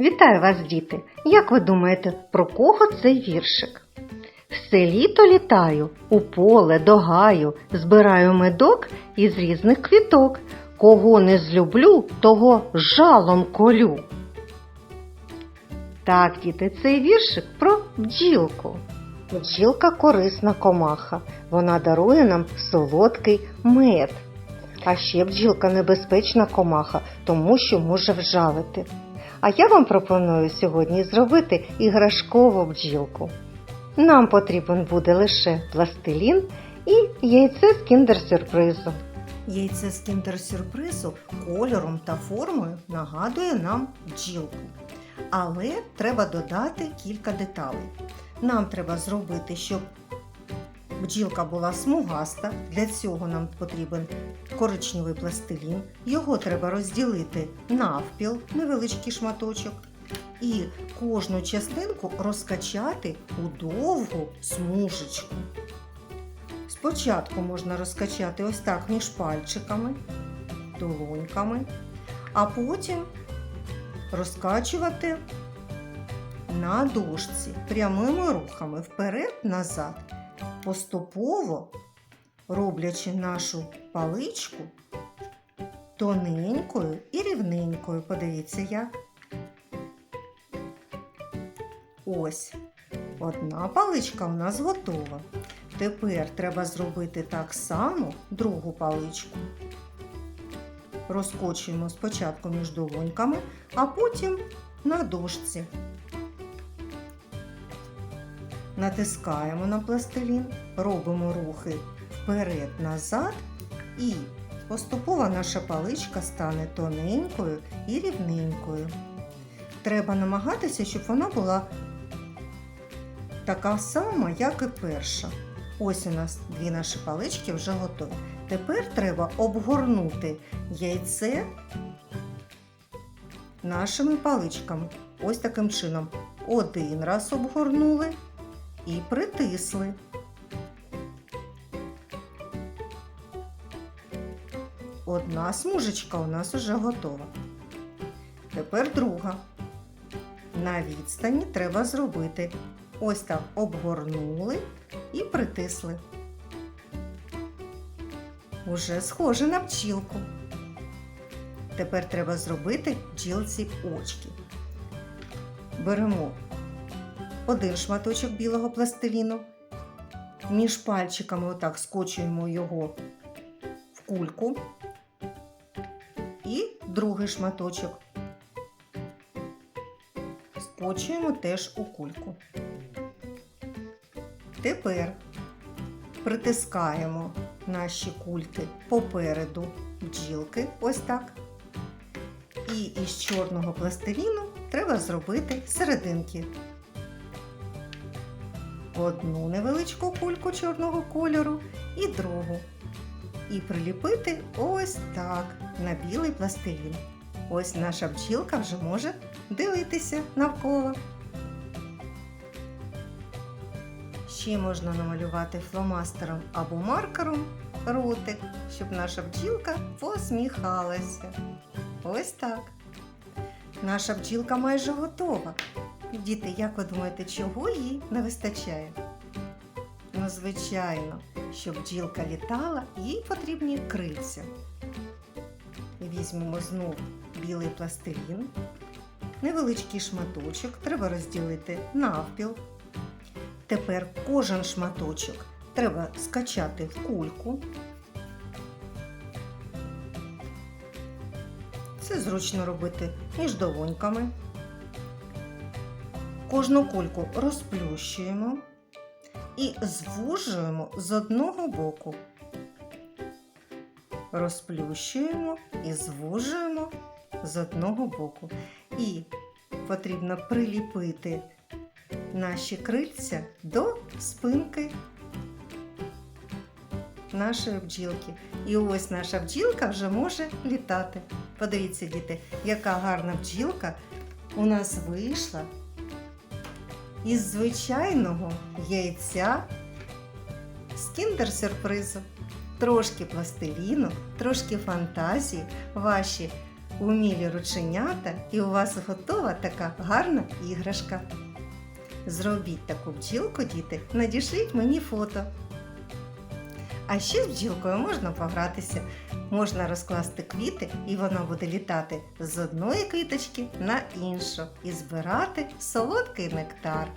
Вітаю вас, діти! Як ви думаєте, про кого цей віршик? Все літо літаю, у поле до гаю, збираю медок із різних квіток. Кого не злюблю, того жалом колю. Так, діти, цей віршик про бджілку. Бджілка корисна комаха. Вона дарує нам солодкий мед. А ще бджілка небезпечна комаха, тому що може вжалити. А я вам пропоную сьогодні зробити іграшкову бджілку. Нам потрібен буде лише пластилін і яйце з кіндер-сюрпризу. Яйце з кіндер-сюрпризу кольором та формою нагадує нам бджілку. Але треба додати кілька деталей. Нам треба зробити, щоб бджілка була смугаста. Для цього нам потрібен коричневий пластилін. Його треба розділити навпіл, невеличкий шматочок. І кожну частинку розкачати у довгу смужечку. Спочатку можна розкачати ось так між пальчиками, долоньками, а потім розкачувати на дошці прямими рухами вперед-назад, поступово роблячи нашу паличку тоненькою і рівненькою. Подивіться як. Ось одна паличка у нас готова. Тепер треба зробити так само другу паличку. Розкочуємо спочатку між долоньками, а потім на дошці. Натискаємо на пластилін, робимо рухи вперед-назад і поступово наша паличка стане тоненькою і рівненькою. Треба намагатися, щоб вона була така сама, як і перша. Ось у нас дві наші палички вже готові. Тепер треба обгорнути яйце нашими паличками. Ось таким чином. Один раз обгорнули і притисли. Одна смужечка у нас уже готова. Тепер друга. На відстані треба зробити. Ось так обгорнули і притисли. Уже схоже на пчілку. Тепер треба зробити бджілці очки. Беремо один шматочок білого пластиліну. Між пальчиками отак скочуємо його в кульку. І другий шматочок. Скочуємо теж у кульку. Тепер притискаємо наші кульки попереду бджілки, ось так. І із чорного пластиліну треба зробити серединки. Одну невеличку кульку чорного кольору і другу. І приліпити ось так на білий пластилін. Ось наша бджілка вже може дивитися навколо. Ще можна намалювати фломастером або маркером ротик, щоб наша бджілка посміхалася. Ось так. Наша бджілка майже готова. Діти, як ви думаєте, чого їй не вистачає? Ну, звичайно, щоб бджілка літала, їй потрібні крильця. Візьмемо знову білий пластилін. Невеличкий шматочок треба розділити навпіл. Тепер кожен шматочок треба скачати в кульку. Це зручно робити між долоньками. Кожну кульку розплющуємо і звужуємо з одного боку. Розплющуємо і звужуємо з одного боку. І потрібно приліпити наші крильця до спинки нашої бджілки. І ось наша бджілка вже може літати. Подивіться, діти, яка гарна бджілка у нас вийшла із звичайного яйця з кіндер-сюрпризу. Трошки пластиліну, трошки фантазії, ваші умілі рученята і у вас готова така гарна іграшка. Зробіть таку бджілку, діти, надішліть мені фото. А ще з бджілкою можна погратися. Можна розкласти квіти, і вона буде літати з одної квіточки на іншу і збирати солодкий нектар.